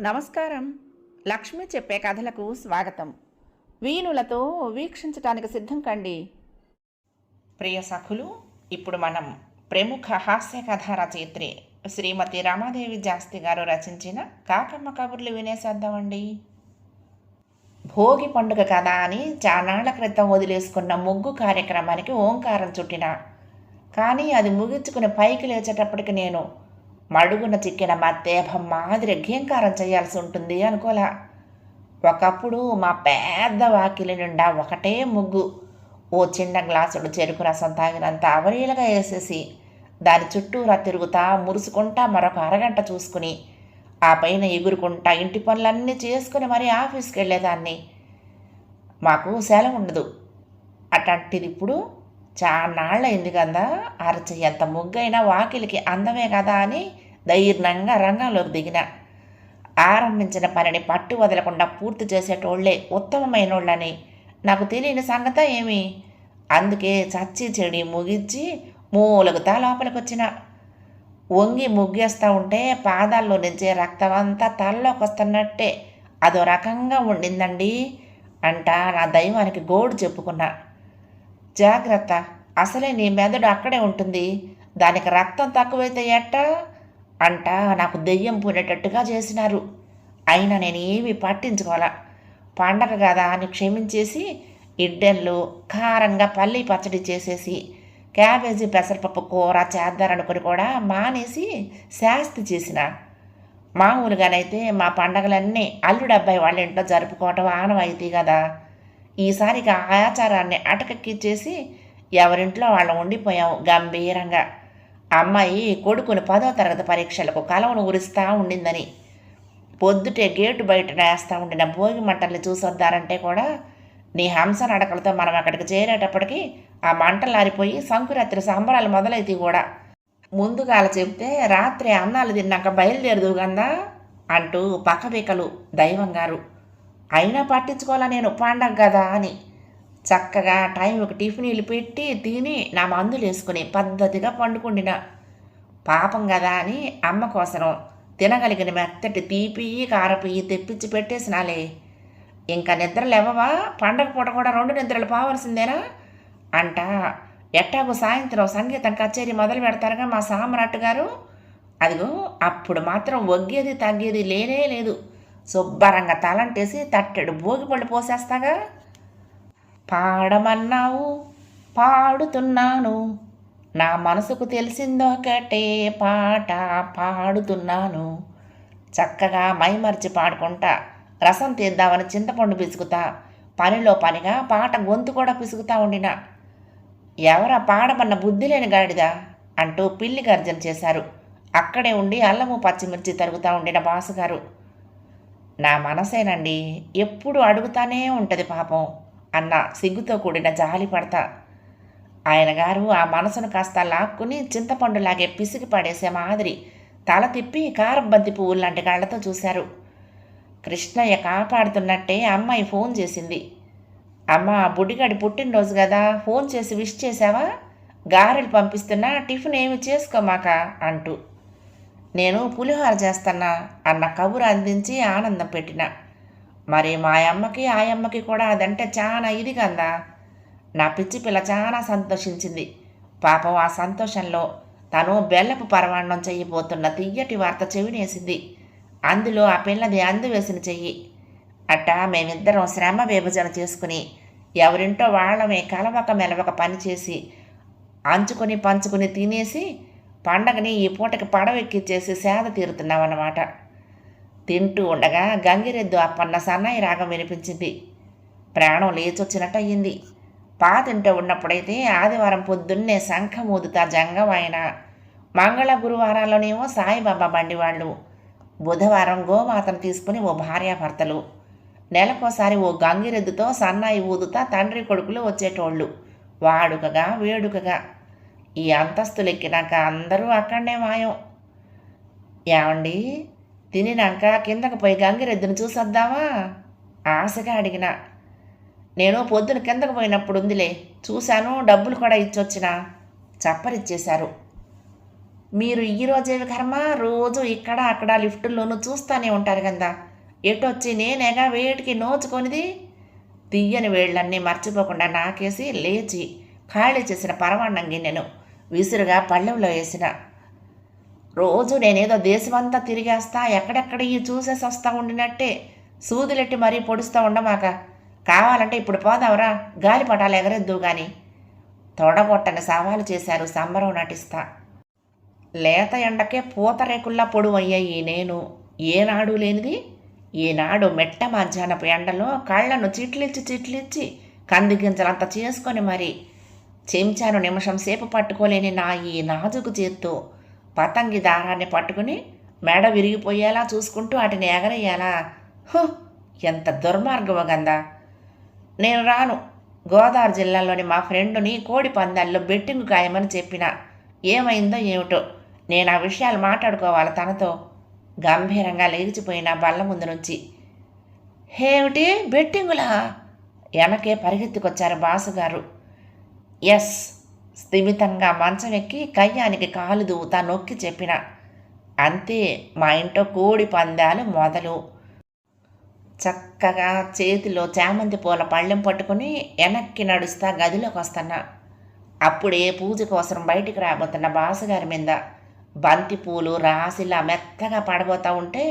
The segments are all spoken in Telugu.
నమస్కారం. లక్ష్మి చెప్పే కథలకు స్వాగతం. వీణులతో వీక్షించటానికి సిద్ధం కండి. ప్రియ సఖులు ఇప్పుడు మనం ప్రముఖ హాస్య కథా రచయిత్రి శ్రీమతి రామాదేవి జాస్తి గారు రచించిన కాకమ్మ కబుర్లు వినేసేద్దామండి భోగి పండుగ కదా అని చానాళ్ళ క్రితం వదిలేసుకున్న ముగ్గు కార్యక్రమానికి ఓంకారం చుట్టిన. కానీ అది ముగించుకుని పైకి లేచేటప్పటికి నేను మడుగున చిక్కిన మత్తేభం మాదిరి ఘీంకారం చేయాల్సి ఉంటుంది అనుకోలా. ఒకప్పుడు మా పెద్ద వాకిలి నిండా ఒకటే ముగ్గు. ఓ చిన్న గ్లాసుడు చెరుకు రసం తాగినంత అవలీలగా వేసేసి దాని చుట్టూరా తిరుగుతా మురుసుకుంటా మరొక అరగంట చూసుకుని ఆ పైన ఎగురుకుంటా ఇంటి పనులన్నీ చేసుకుని మరీ ఆఫీస్కి వెళ్ళేదాన్ని మాకు సెలవు ఉండదు అట్లాంటిది ఇప్పుడు చాన్నాళ్ళయింది కదా అరచి ఎంత ముగ్గైనా వాకిలికి అందమే కదా అని ధైర్యంగా రంగంలోకి దిగిన. ఆరంభించిన పనిని పట్టు వదలకుండా పూర్తి చేసేటోళ్ళే ఉత్తమమైనోళ్ళని. నాకు తెలియని సంగత ఏమి? అందుకే చచ్చి చెడి ముగించి మూలగుతా లోపలికొచ్చిన వంగి ముగ్గేస్తూ ఉంటే పాదాల్లో నుంచే రక్తం అంతా తలలోకి వస్తున్నట్టే అదో రకంగా ఉండిందండి అంట నా దైవానికి గోడు చెప్పుకున్నా. జాగ్రత్త. అసలే నీ మెదడు అక్కడే ఉంటుంది. దానికి రక్తం తక్కువైతే ఎట్ట? అంట. నాకు దెయ్యం పూనేటట్టుగా చేసినారు. అయినా నేను ఏమీ పట్టించుకోవాలా. పండగ కదా అని క్షమించేసి ఇడ్డెన్లు కారంగా పల్లి పచ్చడి చేసేసి క్యాబేజీ పెసరపప్పు కూర చేద్దారనుకుని కూడా మానేసి శాస్తి చేసిన. మామూలుగానైతే మా పండగలన్నీ అల్లుడబ్బాయి వాళ్ళ ఇంట్లో జరుపుకోవటం ఆనవాయితీ కదా. ఈసారికి ఆ ఆచారాన్ని అటకెక్కిచ్చేసి ఎవరింట్లో వాళ్ళం ఉండిపోయాం గంభీరంగా. అమ్మాయి కొడుకుని పదో తరగతి పరీక్షలకు కలవను ఉరిస్తూ ఉండిందని. పొద్దుటే గేటు బయట వేస్తూ ఉండిన భోగి మంటల్ని చూసొద్దారంటే కూడా నీ హంస నడకలతో మనం అక్కడికి చేరేటప్పటికి ఆ మంటలు ఆరిపోయి సంకురాత్రి సంబరాలు మొదలైతే కూడా. ముందుగాల చెప్తే రాత్రి అన్నాలు తిన్నాక బయలుదేరదు గందా? అంటూ పక్కబికలు దైవం గారు అయినా పట్టించుకోవాలా నేను పండగ కదా అని. చక్కగా టైంకి టిఫిన్లు పెట్టి తిని నా మందులు వేసుకుని పద్ధతిగా పండుకుండిన. పాపం కదా అని అమ్మ కోసం తినగలిగిన మెత్తటి తీపి కారపి తెప్పించి పెట్టేసినాలే. ఇంకా నిద్ర లేవవా? పండగ పూట కూడా రెండు నిద్రలు పోవలసిందేనా? అంట. ఎట్టాగో సాయంత్రం సంగీతం కచేరీ మొదలు పెడతారుగా మా సామ్రాట్ గారు. అదిగో అప్పుడు మాత్రం ఒగ్గేది తగ్గేది లేనే లేదు. శుభ్రంగా తలంటేసి తట్టెడు భోగిపళ్ళు పోసేస్తాగా? పాడమన్నావు పాడుతున్నాను. నా మనసుకు తెలిసిందొకటే పాట పాడుతున్నాను. చక్కగా మైమర్చి పాడుకుంటా. రసం తీద్దామని చింతపండు పిసుకుతా. పనిలో పనిగా పాట గొంతు కూడా పిసుకుతా ఉండిన. ఎవరా పాడమన్న బుద్ధి లేని గాడిదా అంటూ పిల్లి గర్జన చేశారు. అక్కడే ఉండి అల్లము పచ్చిమిర్చి తరుగుతూ ఉండిన బాసుగారు. నా మనసేనండి. ఎప్పుడు అడుగుతానే ఉంటుంది పాపం అన్న సిగ్గుతో కూడిన జాలి పడతా. ఆయన గారు ఆ మనసును కాస్త లాక్కుని చింతపండులాగే పిసికి పడేసే మాదిరి తల తిప్పి కారబంతి పువ్వులు లాంటి కళ్ళతో చూశారు. కృష్ణయ్య కాపాడుతున్నట్టే అమ్మాయి ఫోన్ చేసింది. అమ్మ బుడ్డిగాడి పుట్టినరోజు కదా ఫోన్ చేసి విష్ చేసావా గారెలు పంపిస్తున్నా టిఫిన్ ఏమి చేసుకోమాక అంటూ నేను పులిహోర చేస్తున్నా అన్న కబురు అందించి ఆనందం పెట్టిన. మరి మా అమ్మకి ఆ అమ్మకి కూడా అదంటే చాలా ఇది కదా నా పిచ్చి పిల్ల చాలా సంతోషించింది. పాపం ఆ సంతోషంలో తను బెల్లపు పరమాన్నం చెయ్యబోతున్న తియ్యటి వార్త చెవినేసింది. అందులో ఆ పిల్లది అందువేసిన చెయ్యి. అట్టా మేమిద్దరం శ్రమ విభజన చేసుకుని ఎవరింటో వాళ్ళమే కలవక మెలవక పనిచేసి అంచుకొని పంచుకొని తినేసి పండగని ఈ పూటకి పడవెక్కిచ్చేసి సేద తీరుతున్నామన్నమాట తింటూ ఉండగా గంగిరెద్దు అప్పన్న సన్నాయి రాగం వినిపించింది. ప్రాణం లేచొచ్చినట్టు అయ్యింది పాతింట ఉన్నప్పుడైతే ఆదివారం పొద్దున్నే శంఖం ఊదుతా ఆయన మంగళ గురువారాల్లోనేమో సాయిబాబా బండి వాళ్ళు బుధవారం గోమాతను తీసుకుని ఓ భార్యాభర్తలు. నెలకోసారి ఓ గంగిరెద్దుతో సన్నాయి ఊదుతా తండ్రి కొడుకులు వచ్చేటోళ్ళు. వాడుకగా వేడుకగా. ఈ అంతస్తులు ఎక్కినాక అందరూ అక్కడనే మాయం. ఏమండి? తినినాక కిందకు పోయి గంగిరెద్దును చూసొద్దామా? ఆశగా అడిగిన. నేను పొద్దున కిందకు పోయినప్పుడు ఉందిలే చూశాను డబ్బులు కూడా ఇచ్చొచ్చిన. చప్పరిచ్చేశారు. మీరు ఈ రోజేవి కర్మ? రోజు ఇక్కడ అక్కడ లిఫ్టుల్లోనూ చూస్తూనే ఉంటారు కదా ఎటొచ్చి నేనేగా వేటికి నోచుకొనిది? తీయని వేళ్ళన్నీ మర్చిపోకుండా నాకేసి లేచి ఖాళీ చేసిన పరమాన్నం గిన్నెను విసురుగా పళ్ళెంలో వేసిన. రోజు నేనేదో దేశమంతా తిరిగేస్తా ఎక్కడెక్కడ ఈ చూసేసి వస్తా ఉండినట్టే. సూదులెట్టి మరీ పొడుస్తూ ఉండమాక. కావాలంటే ఇప్పుడు పోదావరా గాలిపటాలు ఎగరెద్దు గాని. తొడగొట్టని సవాలు చేశారు సంబరం నటిస్తా. లేత ఎండకే పూతరేకుల్లా పొడువయ్యాయి నేను. ఏనాడు లేనిది? ఈనాడు మెట్ట మధ్యాహ్నపు ఎండలో కళ్ళను చిట్లిచ్చి చిట్లిచ్చి కందిగింజలంత చేసుకొని మరి చెంచాను నిమిషం సేపు పట్టుకోలేని నా ఈ నాజుకు చేత్తో పతంగి దారాన్ని పట్టుకుని మెడ విరిగిపోయేలా చూసుకుంటూ వాటిని ఎగరేయాలా? హో ఎంత దుర్మార్గమో గందా. నేను రాను. గోదావరి జిల్లాలోని మా ఫ్రెండుని కోడి పందాల్లో బెట్టింగ్ ఖాయమని చెప్పిన. ఏమైందో ఏమిటో నేను ఆ విషయాలు మాట్లాడుకోవాలి తనతో. గంభీరంగా లేచిపోయిన బల్ల ముందు నుంచి. హేమిటి బెట్టింగులా? వెనకే పరిగెత్తుకొచ్చారు బాసుగారు. ఎస్ స్థిమితంగా మంచం ఎక్కి కయ్యానికి కాలు దూతా నొక్కి చెప్పిన. అంతే మా ఇంట్లో కోడి పందాలు మొదలు. చక్కగా చేతిలో చామంతి పూల పళ్ళెం పట్టుకుని వెనక్కి నడుస్తా గదిలోకి వస్తున్నా. అప్పుడే పూజ కోసం బయటికి రాబోతున్న బాసుగారి మీద బంతి పూలు రాసిలా మెత్తగా పడబోతా ఉంటే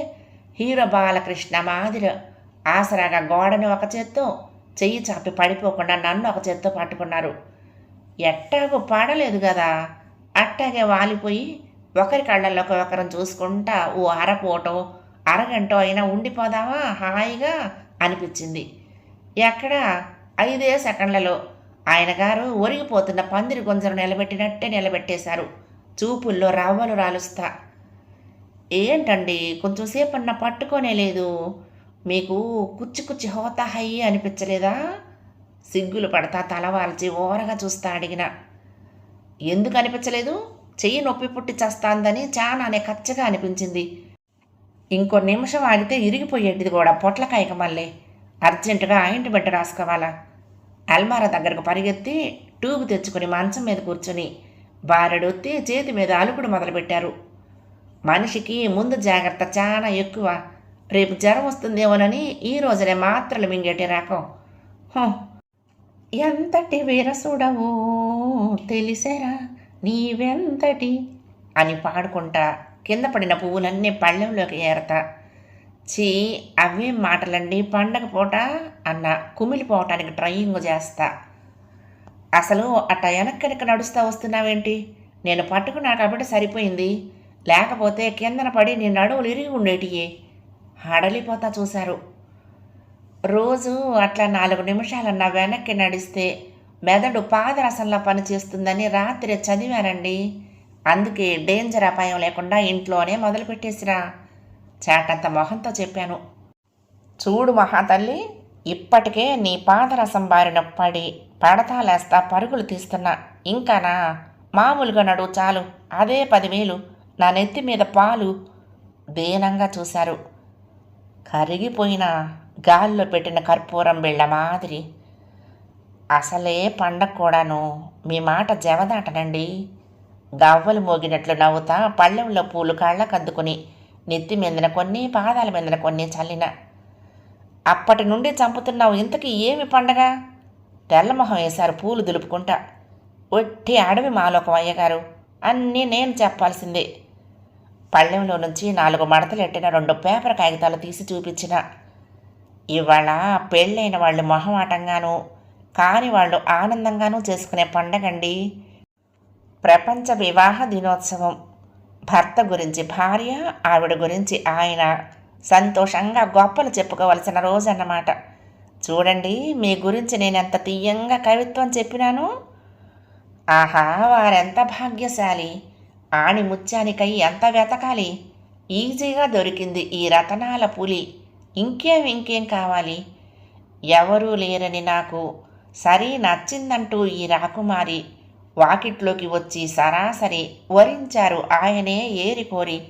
హీరో బాలకృష్ణ మాదిరి ఆసరాగా గోడని ఒక చేత్తో చెయ్యి చాపి పడిపోకుండా నన్ను ఒక చేత్తో పట్టుకున్నారు. ఎట్టాగో పడలేదు కదా. అట్టాగే వాలిపోయి ఒకరి కళ్ళల్లోకి ఒకరిని చూసుకుంటా ఓ అరపోటో అరగంట అయినా ఉండిపోదామా హాయిగా అనిపించింది. ఎక్కడ? ఐదే సెకండ్లలో ఆయన గారు ఒరిగిపోతున్న పందిరి గుంజను నిలబెట్టినట్టే నిలబెట్టేశారు. చూపుల్లో రవ్వలు రాలుస్తా. ఏంటండి కొంచెం సేపన్న పట్టుకోనే లేదు మీకు కుచ్చి కుచ్చి హోతా హయ్యి అనిపించలేదా? సిగ్గులు పడతా తలవాల్చి ఓరగా చూస్తా అడిగిన. ఎందుకు అనిపించలేదు చెయ్యి నొప్పి పుట్టి చస్తాందని చాలానే కచ్చగా అనిపించింది. ఇంకో నిమిషం ఆగితే ఇరిగిపోయేటిది కూడా పొట్లకాయక మళ్ళీ. అర్జెంటుగా ఆయింట్మెంట్ రాసుకోవాలా? అల్మారా దగ్గరకు పరిగెత్తి ట్యూబ్ తెచ్చుకుని మంచం మీద కూర్చుని బారెడొత్తి చేతి మీద అలుకుడు మొదలుపెట్టారు. మనిషికి ముందు జాగ్రత్త చాలా ఎక్కువ. రేపు జ్వరం వస్తుందేమోనని ఈ రోజునే మాత్రలు మింగేటి రకం. హుం. ఎంతటి వీరసుడవో తెలిసేరా నీవెంతటి? అని పాడుకుంటా కింద పడిన పువ్వులన్నీ పళ్ళెంలోకి ఏరతా. చీ అవేం మాటలండి పండగ పూట అన్న కుమిలిపోవటానికి ట్రయింగ్ చేస్తా. అసలు అట్ట వెనక్కడికి నడుస్తూ వస్తున్నావేంటి? నేను పట్టుకున్నా కాబట్టి సరిపోయింది. లేకపోతే కిందన పడి నీ నడువులు ఇరిగి ఉండేటియే. హడలిపోతా చూశారు. రోజు అట్లా నాలుగు నిమిషాలన్నా వెనక్కి నడిస్తే మెదడు పాదరసంలో పనిచేస్తుందని రాత్రి చదివానండి. అందుకే డేంజర్ అపాయం లేకుండా ఇంట్లోనే మొదలుపెట్టేసిరా చాటంత మొహంతో చెప్పాను. చూడు మహాతల్లి ఇప్పటికే నీ పాదరసం బారిన పడి పడతాలేస్తా పరుగులు తీస్తున్నా. ఇంకానా మామూలుగా నడువు చాలు అదే పదివేలు నా నెత్తి మీద పాలు దీనంగా చూశారు. కరిగిపోయినా గాల్లో పెట్టిన కర్పూరం బిళ్ళ మాదిరి. అసలే పండగ కూడాను. మీ మాట జవదాటనండి. గవ్వలు మోగినట్లు నవ్వుతా పళ్ళెంలో పూలు కాళ్ళకద్దుకుని నెత్తి మీదన కొన్ని పాదాల మీదన కొన్ని చల్లిన. అప్పటి నుండి చంపుతున్నావు ఇంతకీ ఏమి పండగ? తెల్లమొహం వేశారు పూలు దులుపుకుంటా. ఒట్టి అడవి మాలోకం అయ్యగారు అన్నీ నేను చెప్పాల్సిందే. పళ్ళెంలో నుంచి నాలుగు మడతలు ఎట్టిన రెండు పేపర్ కాగితాలు తీసి చూపించిన. ఇవాళ పెళ్ళైన వాళ్ళు మొహమాటంగాను కాని వాళ్ళు ఆనందంగానూ చేసుకునే పండగండి. ప్రపంచ వివాహ దినోత్సవం. భర్త గురించి భార్య ఆవిడ గురించి ఆయన సంతోషంగా గొప్పలు చెప్పుకోవలసిన రోజు అన్నమాట చూడండి మీ గురించి నేను ఎంత తీయంగా కవిత్వం చెప్పినాను? ఆహా వారెంత భాగ్యశాలి. ఆణి ముత్యానికై ఎంత వెతకాలి? ఈజీగా దొరికింది ఈ రతనాల పులి. ఇంకేం ఇంకేం కావాలి? ఎవరూ లేరని నాకు సరి నచ్చిందంటూ ఈ రాకుమారి వాకిట్లోకి వచ్చి సరాసరి వరించారు. ఆయనే ఏరి కోరి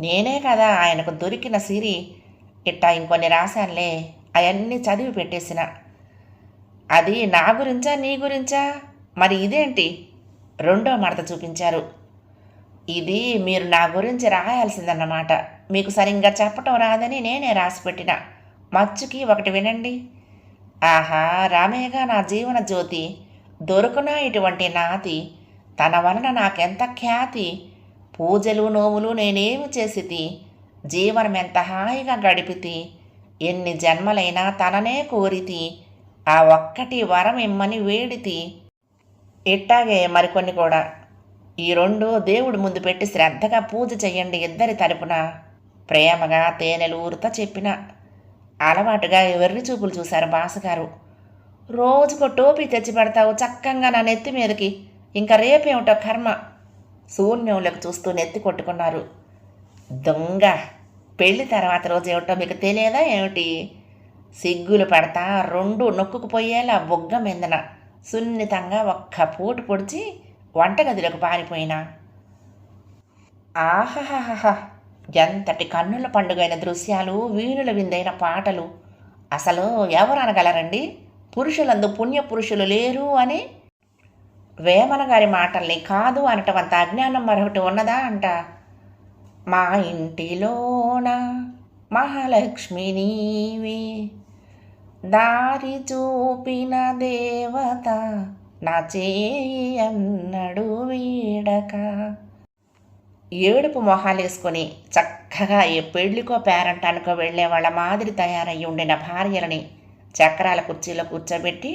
నేనే కదా ఆయనకు దొరికిన సిరి. ఇట్టా ఇంకొన్ని రాశానులే అవన్నీ చదివి పెట్టేసిన. అది నా గురించా నీ గురించా? మరి ఇదేంటి? రెండో మడత చూపించారు. ఇది మీరు నా గురించి రాయాల్సిందన్నమాట. మీకు సరిగ్గా చెప్పటం రాదని నేనే రాసిపెట్టిన. మచ్చుకి ఒకటి వినండి. ఆహా రామయ్యగా నా జీవన జ్యోతి దొరుకునా ఇటువంటి నాతి తన వలన నాకెంత ఖ్యాతి? పూజలు నోములు నేనేమి చేసితి? జీవనం ఎంత హాయిగా గడిపితి? ఎన్ని జన్మలైనా తననే కోరితి? ఆ ఒక్కటి వరం ఇమ్మని వేడితి? ఇట్టాగే మరికొన్ని కూడా. ఈ రెండు దేవుడి ముందు పెట్టి శ్రద్ధగా పూజ చెయ్యండి ఇద్దరి తరపున. ప్రేమగా తేనెలు ఊరుతా చెప్పిన అలవాటుగా వెర్రి చూపులు చూశారు బాసగారు. రోజుకో టోపీ తెచ్చి పెడతావు చక్కగా నా నెత్తి మీదకి. ఇంకా రేపేమిటో కర్మ? శూన్యంలోకి చూస్తూ నెత్తి కొట్టుకున్నారు. దొంగ! పెళ్ళి తర్వాత రోజు ఏమిటో మీకు తెలియదా ఏమిటి? సిగ్గులు పడతా రెండు నొక్కుకుపోయేలా బొగ్గ మిందన సున్నితంగా ఒక్క పూట పొడిచి వంటగదిలోకి పారిపోయినా. ఆహాహాహా ఎంతటి కన్నుల పండుగైన దృశ్యాలు వీణుల విందైన పాటలు. అసలు ఎవరు అనగలరండి? పురుషులందు పుణ్య పురుషులు లేరు అని? వేమన గారి మాటల్ని కాదు అనటం అంత అజ్ఞానం మరొకటి ఉన్నదా అంట. మా ఇంటిలోన మహాలక్ష్మి నీవే. దారి చూపిన దేవత నా చేయి అన్నడు వీడక. ఏడుపు మొహాలేసుకొని చక్కగా ఏ పెళ్ళికో పేరంటానికో వెళ్ళే వాళ్ళ మాదిరి తయారయ్యి ఉండిన భార్యలని చక్రాల కుర్చీలో కూర్చోబెట్టి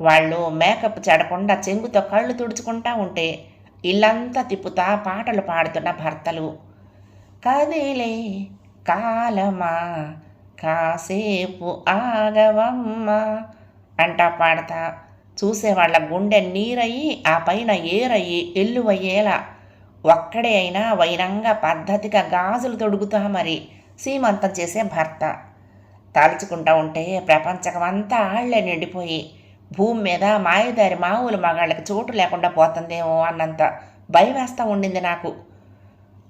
వాళ్ళు మేకప్ చెడకుండా చెంగుతో కళ్ళు తుడుచుకుంటా ఉంటే ఇల్లంతా తిప్పుతా పాటలు పాడుతున్న భర్తలు. కదిలే కాలమా కాసేపు ఆగవమ్మా అంటా పాడతా. చూసేవాళ్ళ గుండె నీరయ్యి ఆ పైన ఏరయ్యి ఎల్లువయ్యేలా ఒక్కడే అయినా వైరంగా పద్ధతిగా గాజులు తొడుగుతా మరి. సీమంతం చేసే భర్త. తలుచుకుంటా ఉంటే ప్రపంచకమంతా ఆళ్ళే నిండిపోయి భూమి మీద మాయదారి మామూలు మగాళ్ళకి చోటు లేకుండా పోతుందేమో అన్నంత భయం ఉండింది నాకు.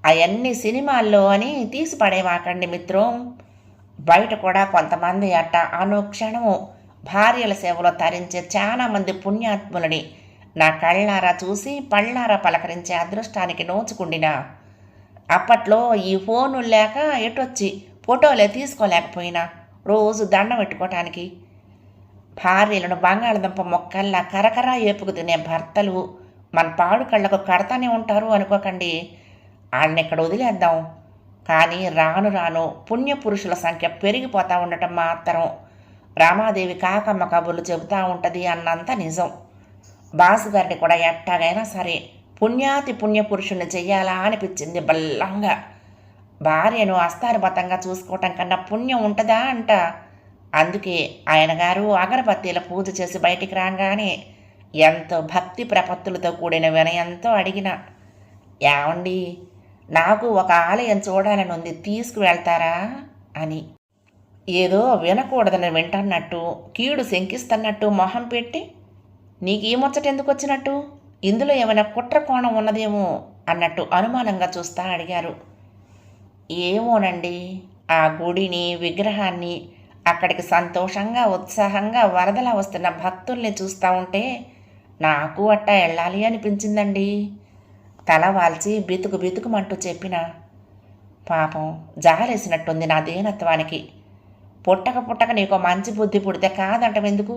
అవన్నీ సినిమాల్లో అని తీసి పడేవాకండి మిత్రం. బయట కూడా కొంతమంది అట్ట అనుక్షణము భార్యల సేవలో తరించే చాలామంది పుణ్యాత్ములని నా కళ్ళారా చూసి పళ్ళారా పలకరించే అదృష్టానికి నోచుకుండినా. అప్పట్లో ఈ ఫోను లేక ఎటొచ్చి ఫోటోలే తీసుకోలేకపోయినా రోజు దండం పెట్టుకోవటానికి భార్యలను బంగాళదుంప మొక్కల్లా కరకరా ఏపుకు తినే భర్తలు మన పాడు కళ్ళకు కడతానే ఉంటారు అనుకోకండి. వాళ్ళని ఇక్కడ వదిలేద్దాం? కానీ రాను రాను పుణ్యపురుషుల సంఖ్య పెరిగిపోతూ ఉండటం మాత్రం రామాదేవి కాకమ్మ కబుర్లు చెబుతూ ఉంటుంది అన్నంత నిజం. బాసు గారిని కూడా ఎట్టాగైనా సరే పుణ్యాతి పుణ్యపురుషుణ్ణి చెయ్యాలా అనిపించింది బల్లంగా. భార్యను అస్తారబతంగా చూసుకోవటం కన్నా పుణ్యం ఉంటుందా అంట. అందుకే ఆయన గారు అగరబత్తీల పూజ చేసి బయటికి రాగానే ఎంతో భక్తి ప్రపత్తులతో కూడిన వినయంతో అడిగిన ఏమండి నాకు ఒక ఆలయం చూడాలని ఉంది తీసుకువెళ్తారా? అని. ఏదో వినకూడదని వింటన్నట్టు కీడు శంకిస్తున్నట్టు మొహం పెట్టి నీకు ఈ ముచ్చట ఎందుకు వచ్చినట్టు ఇందులో ఏమైనా కుట్ర కోణం ఉన్నదేమో అన్నట్టు అనుమానంగా చూస్తా అడిగారు. ఏమోనండి ఆ గుడిని విగ్రహాన్ని అక్కడికి సంతోషంగా ఉత్సాహంగా వరదలా వస్తున్న భక్తుల్ని చూస్తూ ఉంటే నాకు అట్టా వెళ్ళాలి అనిపించిందండి. తల వాల్చి బితుకు బితుకుమంటూ చెప్పిన పాపం జాలేసినట్టుంది నా దీనత్వానికి. పుట్టక పుట్టక నీకు మంచి బుద్ధి పుడితే కాదంటవెందుకు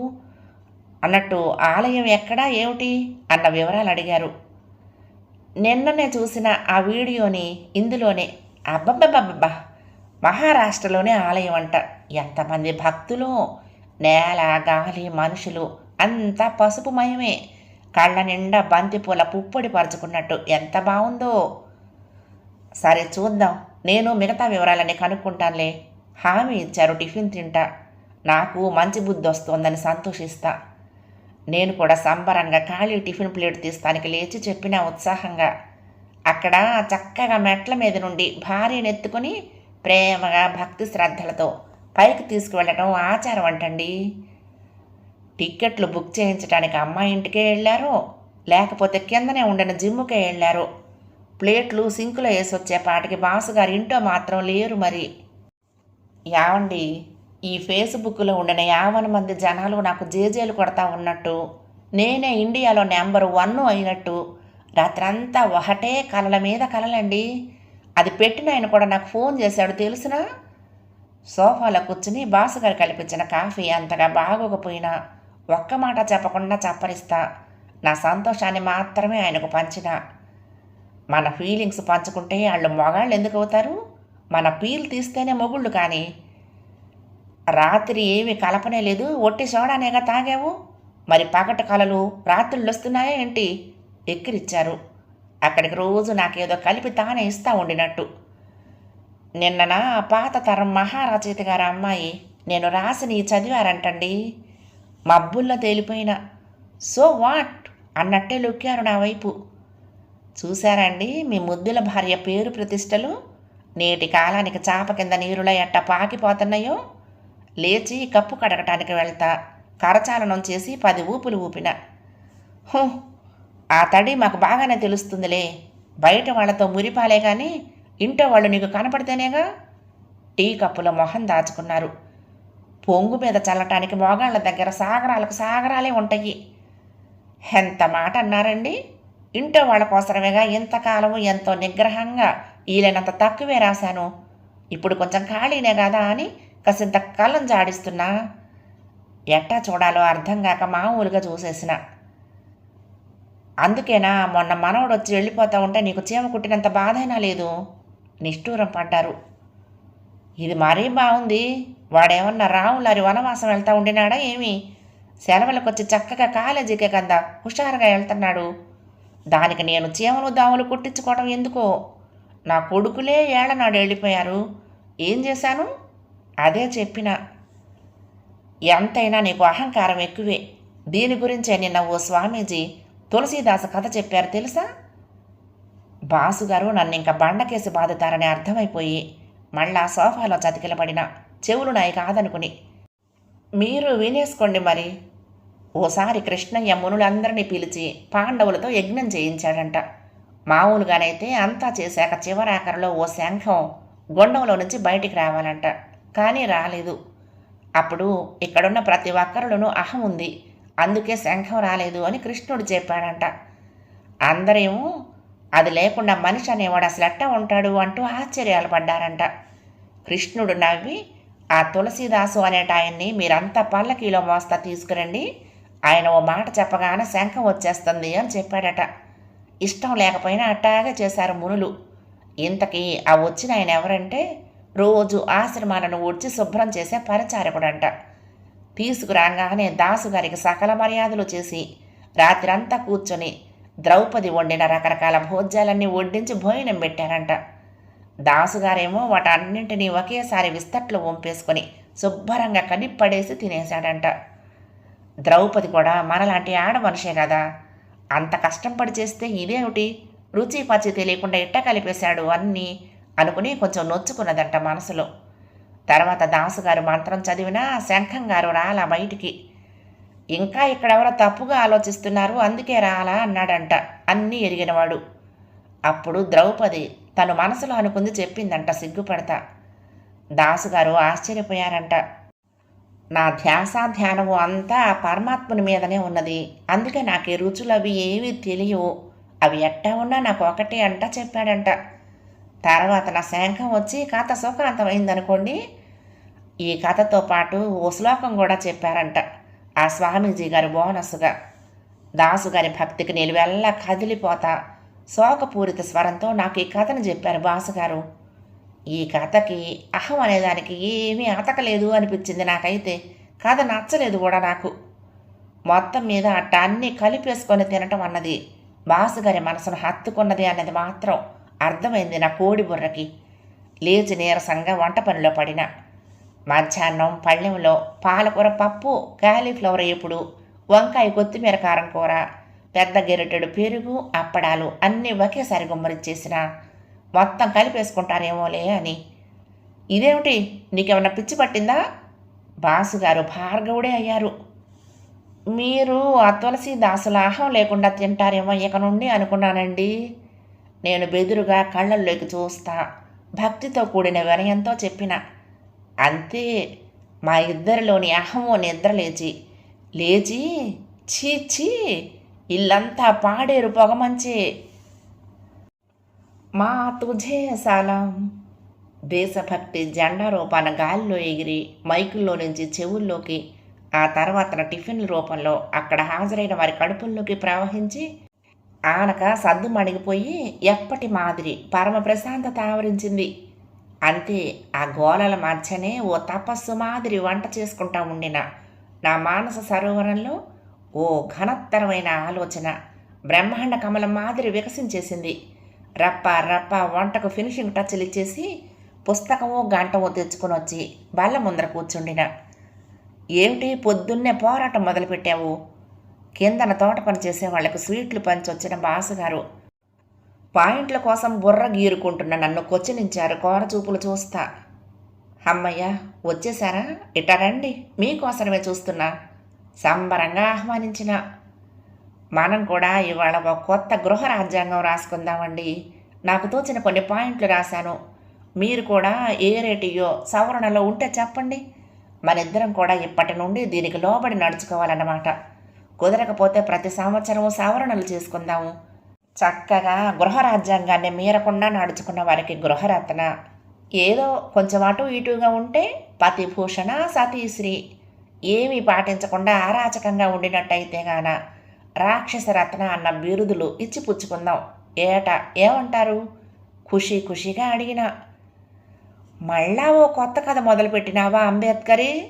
అన్నట్టు ఆలయం ఎక్కడా ఏమిటి? అన్న వివరాలు అడిగారు. నిన్ననే చూసిన ఆ వీడియోని ఇందులోనే అబ్బబ్బబ్బబ్బా మహారాష్ట్రలోనే ఆలయం అంట. ఎంతమంది భక్తులు నేల గాలి మనుషులు అంతా పసుపుమయమే కళ్ళ నిండా బంతిపూల పుప్పొడి పరుచుకున్నట్టు ఎంత బాగుందో సరే చూద్దాం నేను మిగతా వివరాలన్నీ కనుక్కుంటానులే. హామీ ఇచ్చారు టిఫిన్ తింటా. నాకు మంచి బుద్ధి వస్తోందని సంతోషిస్తా. నేను కూడా సంబరంగా ఖాళీ టిఫిన్ ప్లేట్ తీస్తానికి లేచి చెప్పిన ఉత్సాహంగా అక్కడ చక్కగా మెట్ల మీద నుండి భార్యను ఎత్తుకొని ప్రేమగా భక్తి శ్రద్ధలతో పైకి తీసుకువెళ్ళటం ఆచారం అంటండి. టిక్కెట్లు బుక్ చేయించడానికి అమ్మాయి ఇంటికే వెళ్ళారు లేకపోతే కిందనే ఉండిన జిమ్ముకే వెళ్ళారు ప్లేట్లు సింకులో వేసి వచ్చే పాటికి బాసుగారు ఇంట్లో మాత్రం లేరు మరి. యావండి ఈ ఫేస్బుక్లో ఉండిన యావన మంది జనాలు నాకు జేజేలు కొడతా ఉన్నట్టు నేనే ఇండియాలో నెంబర్ వన్ అయినట్టు రాత్రంతా ఒకటే కలల మీద కలలండి. అది పెట్టిన ఆయన కూడా నాకు ఫోన్ చేశాడు తెలుసునా? సోఫాలో కూర్చుని బాసుగారు కల్పించిన కాఫీ అంతగా బాగోకపోయినా ఒక్క మాట చెప్పకుండా చప్పరిస్తా. నా సంతోషాన్ని మాత్రమే ఆయనకు పంచిన. మన ఫీలింగ్స్ పంచుకుంటే వాళ్ళు మొగాళ్ళు ఎందుకు అవుతారు మన పీల్ తీస్తేనే మొగుళ్ళు కానీ రాత్రి ఏమి కలపనే లేదు. ఒట్టి సోడానేగా తాగావు? మరి పగటి కలలు రాత్రులు వస్తున్నాయా ఏంటి? ఎక్కిరిచ్చారు. అక్కడికి రోజు నాకేదో కలిపి తానే ఇస్తా ఉండినట్టు. నిన్నన పాత తరం మహారచయిత గారి అమ్మాయి నేను రాసిని చదివారంటండి. మబ్బుల్లో తేలిపోయిన. So what? అన్నట్టే లొక్కారు నా వైపు. చూశారండి మీ ముద్దుల భార్య పేరు ప్రతిష్టలు? నేటి కాలానికి చాప కింద నీరులో ఎట్ట పాకిపోతున్నాయో? లేచి కప్పు కడగటానికి వెళ్తా. కరచాలనం చేసి పది ఊపులు ఊపిన. హూ ఆ తడి మాకు బాగానే తెలుస్తుందిలే. బయట వాళ్ళతో మురిపాలే కానీ ఇంట్లో వాళ్ళు నీకు కనపడితేనేగా? టీ కప్పులో మొహం దాచుకున్నారు. పొంగు మీద చల్లటానికి మోగాళ్ళ దగ్గర సాగరాలకు సాగరాలే ఉంటాయి. ఎంత మాట అన్నారండి? ఇంట్లో వాళ్ళ కోసరమేగా ఇంతకాలము ఎంతో నిగ్రహంగా వీలైనంత తక్కువే రాశాను. ఇప్పుడు కొంచెం ఖాళీనే కదా అని కాసింత కాలం జాడిస్తున్నా ఎట్టా చూడాలో అర్థం కాక మామూలుగా చూసేసిన. అందుకేనా మొన్న మనవడు వచ్చి వెళ్ళిపోతా ఉంటే నీకు చీమ కుట్టినంత బాధైనా లేదు? నిష్ఠూరం పడ్డారు. ఇది మరీ బాగుంది వాడేమన్నా రావులారి వనవాసం వెళ్తా ఉండినాడా ఏమి? సెలవులకు వచ్చి చక్కగా కాలేజీకే కదా హుషారుగా వెళ్తున్నాడు. దానికి నేను చీమలు దాములు కుట్టించుకోవడం ఎందుకో? నా కొడుకులే ఏళ్ళనాడు వెళ్ళిపోయారు. ఏం చేశాను? అదే చెప్పిన ఎంతైనా నీకు అహంకారం ఎక్కువే. దీని గురించే నిన్న ఓ స్వామీజీ తులసీదాసు కథ చెప్పారు తెలుసా? బాసుగారు నన్ను ఇంకా బండకేసి బాదుతారని అర్థమైపోయి మళ్ళా సోఫాలో చతికిలబడిన చెవులు నాయి కాదనుకుని మీరు వినేసుకోండి మరి. ఓసారి కృష్ణయ్య మునులందరినీ పిలిచి పాండవులతో యజ్ఞం చేయించాడంట. మామూలుగానైతే అంతా చేశాక చివరాఖరిలో ఓ శంఖం గుండంలో నుంచి బయటికి రావాలంట. కానీ రాలేదు. అప్పుడు ఇక్కడున్న ప్రతి ఒక్కరిలోనూ అహం ఉంది. అందుకే శంఖం రాలేదు అని కృష్ణుడు చెప్పాడంట. అందరేమో అది లేకుండా మనిషి అనేవాడు అసలు ఎట్టా ఉంటాడు అంటూ ఆశ్చర్యాలు పడ్డారంట. కృష్ణుడు నవ్వి ఆ తులసీదాసు అనేట ఆయన్ని మీరంతా పల్లకీలో మోస్తా తీసుకురండి. ఆయన ఓ మాట చెప్పగానే శంఖం వచ్చేస్తుంది అని చెప్పాడట. ఇష్టం లేకపోయినా అట్టాగే చేశారు మునులు. ఇంతకీ ఆ వచ్చిన ఆయన ఎవరంటే రోజు ఆశ్రమాలను ఊడ్చి శుభ్రం చేసే పరిచారకుడంట. తీసుకురాగానే దాసుగారికి సకల మర్యాదలు చేసి రాత్రంతా కూర్చొని ద్రౌపది వండిన రకరకాల భోజ్యాలన్నీ వడ్డించి భోజనం పెట్టారంట. దాసుగారేమో వాటన్నింటినీ ఒకేసారి విస్తట్లు వంపేసుకొని శుభ్రంగా కనిపడేసి తినేశాడంట. ద్రౌపది కూడా మనలాంటి ఆడమనిషే కదా అంత కష్టం పడి చేస్తే ఇదేమిటి? రుచి పచ్చి తెలియకుండా ఇట్ట కలిపేశాడు అన్నీ అనుకుని కొంచెం నొచ్చుకున్నదంట మనసులో. తర్వాత దాసుగారు మంత్రం చదివినా శంఖం గారు రాలా బయటికి. ఇంకా ఇక్కడెవరో తప్పుగా ఆలోచిస్తున్నారు అందుకే రాలా అన్నాడంట అన్నీ ఎరిగినవాడు. అప్పుడు ద్రౌపది తను మనసులో అనుకుంది చెప్పిందంట సిగ్గుపడతా. దాసుగారు ఆశ్చర్యపోయారంట. నా ధ్యాస ధ్యానము అంతా పరమాత్ముని మీదనే ఉన్నది. అందుకే నాకు ఈ రుచులు అవి ఏవి తెలియవు. అవి ఎట్టా ఉన్నా నాకు ఒకటే అంట చెప్పాడంట. తర్వాత నా శంఖం వచ్చి కథ సుఖాంతమైందనుకోండి ఈ కథతో పాటు ఓ శ్లోకం కూడా చెప్పారంట. ఆ స్వామీజీ గారు బోనస్సుగా దాసుగారి భక్తికి నిలువెల్లా కదిలిపోతా. శోకపూరిత స్వరంతో నాకు ఈ కథను చెప్పారు బాసుగారు. ఈ కథకి అహం అనేదానికి ఏమీ అతకలేదు అనిపించింది నాకైతే. కథ నచ్చలేదు కూడా నాకు. మొత్తం మీద అట్ట అన్నీ కలిపేసుకొని తినటం అన్నది బాసుగారి మనసును హత్తుకున్నది అన్నది మాత్రం అర్థమైంది నా కోడి బుర్రకి. లేచి నీరసంగా వంట పనిలో పడిన. మధ్యాహ్నం పళ్ళెంలో పాలకూర పప్పు కాలీఫ్లవర్ ఎప్పుడు వంకాయ కొత్తిమీర కారం కూర పెద్ద గెరిటెడు పెరుగు అప్పడాలు అన్నీ ఒకేసారి గుమ్మరిచ్చేసిన. మొత్తం కలిపేసుకుంటారేమోలే అని. ఇదేమిటి నీకేమన్నా పిచ్చి పట్టిందా? బాసుగారు భార్గవుడే అయ్యారు. మీరు ఆ తులసి దాసులాహం లేకుండా తింటారేమో ఇక నుండి అనుకున్నానండి. నేను బెదురుగా కళ్ళల్లోకి చూస్తా. భక్తితో కూడిన వినయంతో చెప్పిన అంతే మా ఇద్దరిలోని అహమో నిద్ర లేచి లేచి చీ చీ ఇల్లంతా పాడేరు పొగమంచి. మా తుజే సలాం దేశభక్తి జెండా రూపాన గాలిలో ఎగిరి మైకుల్లో నుంచి చెవుల్లోకి ఆ తర్వాత టిఫిన్ల రూపంలో అక్కడ హాజరైన వారి కడుపుల్లోకి ప్రవహించి ఆనక సద్దు మణిగిపోయి ఎప్పటి మాదిరి పరమ ప్రశాంతత ఆవరించింది. అంతే ఆ గోళల మధ్యనే ఓ తపస్సు మాదిరి వంట చేసుకుంటా ఉండిన నా మానస సరోవరంలో ఓ ఘనత్తరమైన ఆలోచన బ్రహ్మాండ కమలం మాదిరి వికసించేసింది. రప్ప రప్ప వంటకు ఫినిషింగ్ టచ్లు ఇచ్చేసి పుస్తకమో గంటమో తెచ్చుకొని వచ్చి బల్ల ముందర కూర్చుండిన. ఏమిటి పొద్దున్నే పోరాటం మొదలుపెట్టావు? కిందన తోట పని చేసే వాళ్ళకు స్వీట్లు పంచొచ్చిన బాసగారు. పాయింట్ల కోసం బుర్ర గీరుకుంటున్న నన్ను కొచ్చినించారు కోర చూపులు చూస్తా. అమ్మయ్య వచ్చేసారా ఇట రండి మీకోసమే చూస్తున్నా. సంబరంగా ఆహ్వానించిన. మనం కూడా ఇవాళ ఒక కొత్త గృహ రాజ్యాంగం రాసుకుందామండి. నాకు తోచిన కొన్ని పాయింట్లు రాశాను. మీరు కూడా ఏ రేటియో సవరణలో ఉంటే చెప్పండి. మనిద్దరం కూడా ఇప్పటి నుండి దీనికి లోబడి నడుచుకోవాలన్నమాట. కుదరకపోతే ప్రతి సంవత్సరం సవరణలు చేసుకుందాము. చక్కగా గృహ రాజ్యాంగాన్ని మీరకుండా నడుచుకున్న వారికి గృహరత్న. ఏదో కొంచెం అటు ఇటుగా ఉంటే పతిభూషణ సతీశ్రీ. ఏమీ పాటించకుండా అరాచకంగా ఉండినట్టయితే గాన రాక్షస రత్న అన్న బిరుదులు ఇచ్చి పుచ్చుకుందాం. ఏట ఏమంటారు? ఖుషి ఖుషిగా అడిగిన. మళ్ళా ఓ కొత్త కథ మొదలుపెట్టినావా అంబేద్కరి?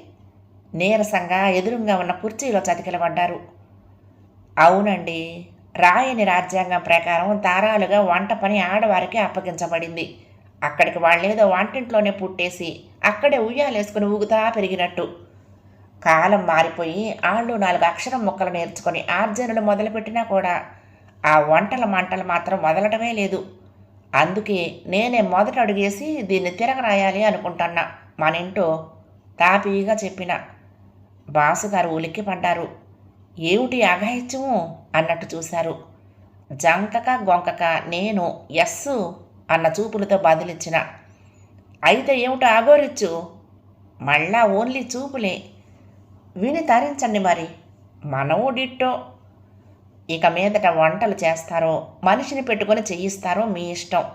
నీరసంగా ఎదురుగా ఉన్న కుర్చీలో చతికిలబడ్డారు. అవునండి. రాయని రాజ్యాంగం ప్రకారం తారాలుగా వంట పని ఆడవారికి అప్పగించబడింది. అక్కడికి వాళ్ళేదో వంటింట్లోనే పుట్టేసి అక్కడే ఉయ్యాలేసుకుని ఊగుతా పెరిగినట్టు. కాలం మారిపోయి ఆళ్ళు నాలుగు అక్షరం ముక్కలు నేర్చుకొని ఆర్జనులు మొదలుపెట్టినా కూడా ఆ వంటల మంటలు మాత్రం మొదలటమే లేదు. అందుకే నేనే మొదట అడుగేసి దీన్ని తిరగరాయాలి అనుకుంటున్నా. మన ఇంటో తాపీగా చెప్పిన. బాసుగారు ఉలిక్కి పడ్డారు ఏమిటి అఘాయిత్యము అన్నట్టు చూశారు. జంకక గొంకక నేను ఎస్సు అన్న చూపులతో బదిలిచ్చిన అయితే ఏమిటో ఆగోరిచ్చు? మళ్ళా ఓన్లీ చూపులే. విని తరించండి మరి. మనము డిట్టో? ఇక మీదట వంటలు చేస్తారో మనిషిని పెట్టుకొని చేయిస్తారో మీ ఇష్టం.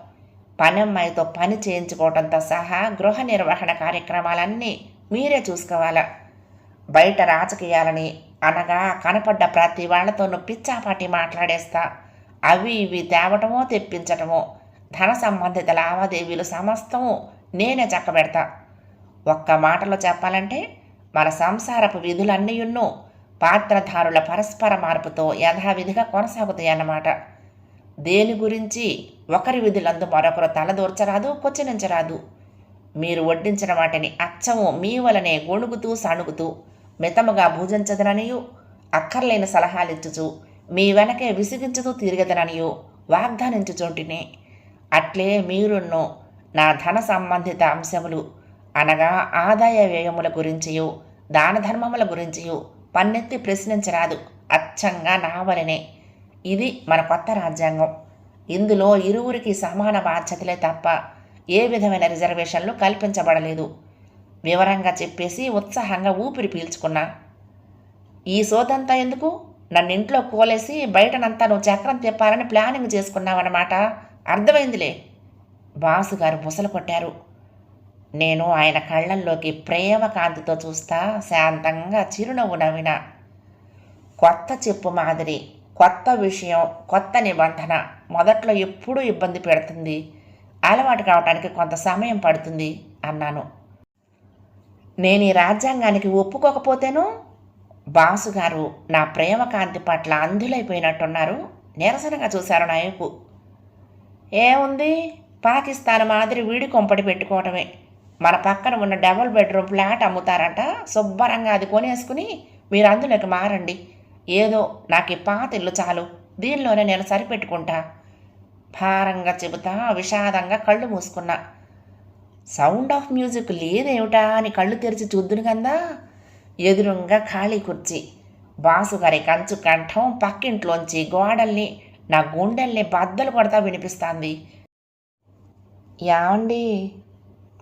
పనమ్మాయితో పని చేయించుకోవటంతో సహా గృహ నిర్వహణ కార్యక్రమాలన్నీ మీరే చూసుకోవాలా. బయట రాజకీయాలని అనగా కనపడ్డ ప్రతి వాళ్ళతోనూ పిచ్చాపాటి మాట్లాడేస్తా. అవి ఇవి తేవటమో తెప్పించటమో ధన సంబంధిత లావాదేవీలు సమస్తము నేనే చక్కబెడతా. ఒక్క మాటలో చెప్పాలంటే మన సంసారపు విధులన్నీయున్నూ పాత్రధారుల పరస్పర మార్పుతో యథావిధిగా కొనసాగుతాయన్నమాట. దేని గురించి ఒకరి విధులందు మరొకరు తలదూర్చరాదు కొచ్చినించరాదు. మీరు వడ్డించిన వాటిని అచ్చము మీ వలనే గొణుగుతూ సణుగుతూ మితముగా భుజించదననియు అక్కర్లేని సలహాలిచ్చుచు మీ వెనకే విసిగించుతూ తిరగదననియు వాగ్దానించుచోటినే. అట్లే మీరున్నో నా ధన సంబంధిత అంశములు అనగా ఆదాయ వ్యయముల గురించియు దాన ధర్మముల గురించియు పన్నెత్తి ప్రశ్నించరాదు అచ్చంగా నావలనే. ఇది మన కొత్త రాజ్యాంగం. ఇందులో ఇరువురికి సమాన బాధ్యతలే తప్ప ఏ విధమైన రిజర్వేషన్లు కల్పించబడలేదు. వివరంగా చెప్పేసి ఉత్సాహంగా ఊపిరి పీల్చుకున్నా. ఈ సోదంతా ఎందుకు? నన్ను ఇంట్లో కోలేసి బయటనంతా నువ్వు చక్రం తిప్పాలని ప్లానింగ్ చేసుకున్నావన్నమాట. అర్థమైందిలే. బాసుగారు బుసలు కొట్టారు. నేను ఆయన కళ్ళల్లోకి ప్రేమ కాంతితో చూస్తా శాంతంగా చిరునవ్వు నవ్విన. కొత్త చెప్పు మాదిరి కొత్త విషయం కొత్త నిబంధన మొదట్లో ఎప్పుడూ ఇబ్బంది పెడుతుంది. అలవాటు కావటానికి కొంత సమయం పడుతుంది అన్నాను. నేను ఈ రాజ్యాంగానికి ఒప్పుకోకపోతేను బాసుగారు నా ప్రేమ కాంతి పట్ల అంధులైపోయినట్టున్నారు. నిరసనగా చూశారు నాయకు. ఏముంది? పాకిస్తాన్ మాదిరి వీడి కొంపడి పెట్టుకోవటమే. మన పక్కన ఉన్న డబుల్ బెడ్రూమ్ ఫ్లాట్ అమ్ముతారంట. శుభ్రంగా అది కొనేసుకుని మీరు అందులోకి మారండి. ఏదో నాకు ఈ పాత ఇల్లు చాలు. దీనిలోనే నేను సరిపెట్టుకుంటా. భారంగా చెబుతా విషాదంగా కళ్ళు మూసుకున్నా. సౌండ్ ఆఫ్ మ్యూజిక్ లేదేమిటా అని కళ్ళు తెరిచి చూద్దును కదా ఎదురుంగా ఖాళీ కుర్చీ. బాసుగారి కంచు కంఠం పక్కింట్లోంచి గోడల్ని నా గుండెల్ని బద్దలు కొడతా వినిపిస్తాంది. యాండి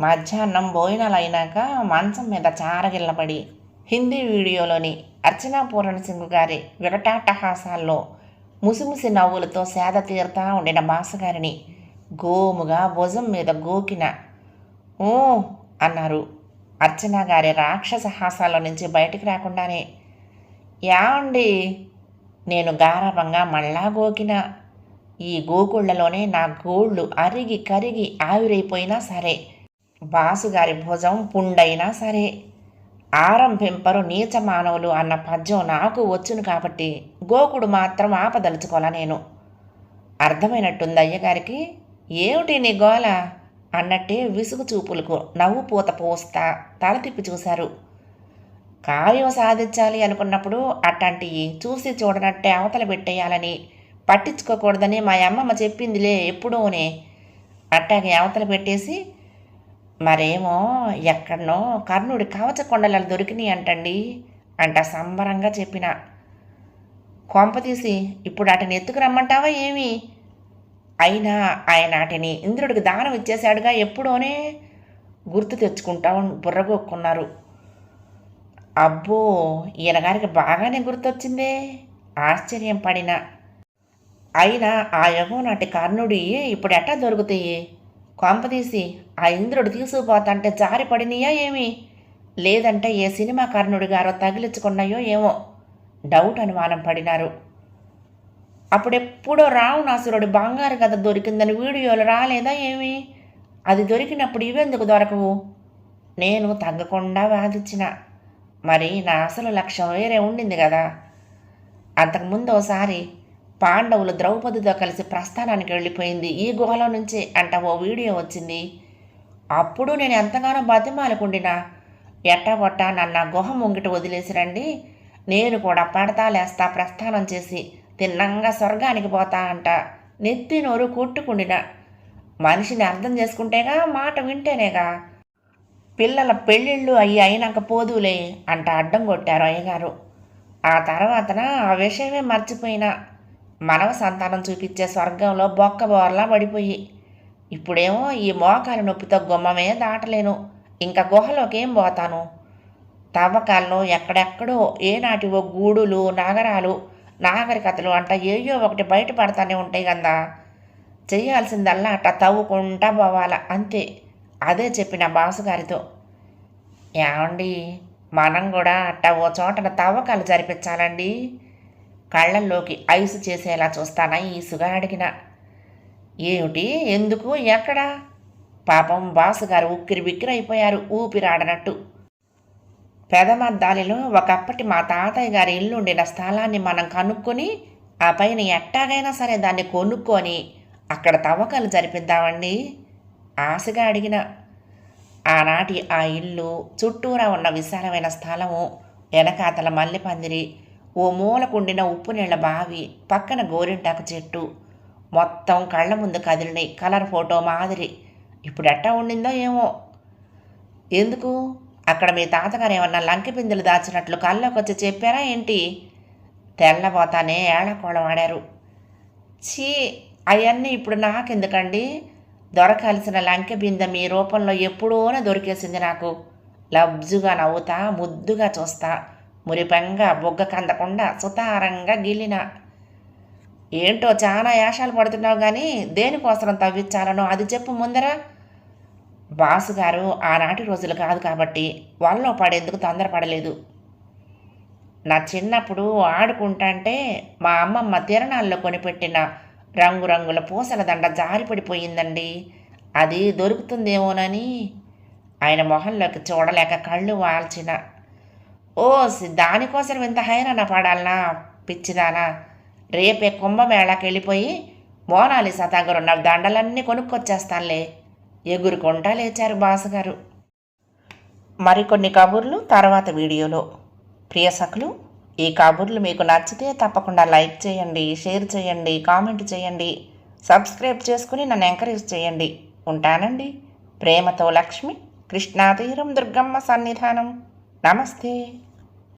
మధ్యాహ్నం భోజనాలు అయినాక మంచం మీద చారగిల్లబడి హిందీ వీడియోలోని అర్చనా పూరణ సింగ్ గారి వికటాటహాసాల్లో ముసిముసి నవ్వులతో సేద తీరుతా ఉండిన బాసగారిని గోముగా భుజం మీద గోకిన ఓ అన్నారు. అర్చన గారి రాక్షస హాసాల నుంచి బయటికి రాకుండానే యాండి నేను గారాభంగా మళ్ళా గోకిన. ఈ గోకుళ్ళలోనే నా గోళ్ళు అరిగి కరిగి ఆవిరైపోయినా సరే బాసుగారి భుజం పుండైనా సరే ఆరంభింపరు నీచ మానవులు అన్న పద్యం నాకు వచ్చును కాబట్టి గోకుడు మాత్రం ఆపదలుచుకోలా నేను. అర్థమైనట్టుంది అయ్యగారికి ఏమిటి నీ గోల? అన్నట్టే విసుగు చూపులకు నవ్వు పూత పోస్తా తల తిప్పి చూశారు. కార్యం సాధించాలి అనుకున్నప్పుడు అట్లాంటివి చూసి చూడనట్టే అవతల పెట్టేయాలని పట్టించుకోకూడదని మా అమ్మమ్మ చెప్పిందిలే ఎప్పుడూనే. అట్టాగే అవతల పెట్టేసి మరేమో ఎక్కడనో కర్ణుడి కవచ కొండలలో దొరికినాయి అంటండి అంట సంబరంగా చెప్పిన. కొంపతీసి ఇప్పుడు అటని ఎత్తుకు రమ్మంటావా ఏమి? అయినా ఆయన అటని ఇంద్రుడికి దానం ఇచ్చేశాడుగా ఎప్పుడోనే గుర్తు తెచ్చుకుంటా బుర్రగొక్కున్నారు అబ్బో ఈయన గారికి బాగానే గుర్తొచ్చిందే. ఆశ్చర్యం పడిన. అయినా ఆ యుగం నాటి కర్ణుడి ఇప్పుడు ఎట్టా దొరుకుతాయి? కొంపదీసి ఆ ఇంద్రుడు తీసుకుపోతాంటే జారి పడినయా ఏమి? లేదంటే ఏ సినిమా కర్ణుడి గారో తగిలించుకున్నాయో ఏమో? డౌట్ అనుమానం పడినారు. అప్పుడెప్పుడో రావణాసురుడు బంగారు కథ దొరికిందని వీడియోలు రాలేదా ఏమి? అది దొరికినప్పుడు ఇవెందుకు దొరకవు? నేను తగ్గకుండా వాదించిన మరి నా అసలు లక్ష్యం వేరే ఉండింది కదా. అంతకుముందు ఒకసారి పాండవులు ద్రౌపదితో కలిసి ప్రస్థానానికి వెళ్ళిపోయింది. ఈ గుహలో నుంచి అంట ఓ వీడియో వచ్చింది. అప్పుడు నేను ఎంతగానో బతిమాలకుండినా. ఎట్టగొట్ట ఆ గుహ ముంగిట వదిలేసిరండి నేను కూడా పడతా లేస్తా ప్రస్థానం చేసి. తిన్నంగా స్వర్గానికి పోతా అంట. నెత్తి నోరు కొట్టుకుండిన. మనిషిని అర్థం చేసుకుంటేగా మాట వింటేనేగా. పిల్లల పెళ్ళిళ్ళు అయ్యి అయినాక పోదులే అంట అడ్డం కొట్టారు అయ్యగారు. ఆ తర్వాతన ఆ విషయమే మర్చిపోయినా. మనవ సంతానం చూపించే స్వర్గంలో బొక్క బోర్లా పడిపోయి. ఇప్పుడేమో ఈ మోకాల నొప్పితో గుమ్మమే దాటలేను. ఇంకా గుహలోకి ఏం పోతాను? తవ్వకాల్లో ఎక్కడెక్కడో ఏనాటివో గూడులు నగరాలు నాగరికతలు అంట ఏయో ఒకటి బయటపడతానే ఉంటాయి కదా చేయాల్సిందల్లా అట్ట తవ్వుకుంటా పోవాల అంతే. అదే చెప్పిన బాసుగారితో. ఏమండి మనం కూడా అట్ట ఓ చోటన తవ్వకాలు జరిపించాలండి? కళ్ళల్లోకి ఐసు చేసేలా చూస్తానా ఈసుగా అడిగిన. ఏమిటి? ఎందుకు? ఎక్కడా? పాపం బాసుగారు ఉక్కిరి బిక్కిరి అయిపోయారు ఊపిరాడనట్టు. పెదమద్దాలిలో ఒకప్పటి మా తాతయ్య గారి ఇల్లుండిన స్థలాన్ని మనం కనుక్కొని ఆ పైన ఎట్టాగైనా సరే దాన్ని కొనుక్కొని అక్కడ తవ్వకాలు జరిపిద్దామండి ఆశగా అడిగిన. ఆనాటి ఆ ఇల్లు చుట్టూరా ఉన్న విశాలమైన స్థలము వెనకాతల మల్లెపందిరి ఓ మూలకుండిన ఉప్పు నీళ్ళ బావి పక్కన గోరింటాకు చెట్టు మొత్తం కళ్ళ ముందు కదిలినాయి కలర్ ఫోటో మాదిరి. ఇప్పుడు ఎట్టా ఉండిందో ఏమో. ఎందుకు? అక్కడ మీ తాతగారు ఏమన్నా లంకి పిందులు దాచినట్లు కళ్ళలోకి వచ్చి చెప్పారా ఏంటి? తెల్లబోతానే ఏళ్ళకోళం ఆడారు. ఛీ అవన్నీ ఇప్పుడు నాకెందుకండి? దొరకాల్సిన లంకె బిందె మీ రూపంలో ఎప్పుడోనే దొరికేసింది నాకు. లబ్జుగా నవ్వుతా ముద్దుగా చూస్తా మురిపంగా బొగ్గ కందకుండా సుతారంగా గిల్లిన. ఏంటో చాలా యాషాలు పడుతున్నావు కానీ దేనికోసం తవ్వించాలనో అది చెప్పు ముందరా. బాసు గారు ఆనాటి రోజులు కాదు కాబట్టి వాళ్ళలో పడేందుకు తొందరపడలేదు. నా చిన్నప్పుడు ఆడుకుంటాంటే మా అమ్మమ్మ తిరణాల్లో కొనిపెట్టిన రంగురంగుల పూసల దండ జారిపడిపోయిందండి. అది దొరుకుతుందేమోనని ఆయన మొహంలోకి చూడలేక కళ్ళు వాల్చిన. ఓ దానికోసం ఇంత హైరాణ పడాలనా పిచ్చిదానా? రేపే కుంభమేళాకి వెళ్ళిపోయి మోనాలిసా దగ్గర దండలన్నీ కొనుక్కొచ్చేస్తానులే. ఎగురుకుంటా లేచారు బాసగారు. మరికొన్ని కబుర్లు తర్వాత వీడియోలో. ప్రియసకులు ఈ కబుర్లు మీకు నచ్చితే తప్పకుండా లైక్ చేయండి షేర్ చేయండి కామెంట్ చేయండి సబ్స్క్రైబ్ చేసుకుని నన్ను ఎంకరేజ్ చేయండి. ఉంటానండి. ప్రేమతో లక్ష్మి కృష్ణాతీరం దుర్గమ్మ సన్నిధానం. నమస్తే.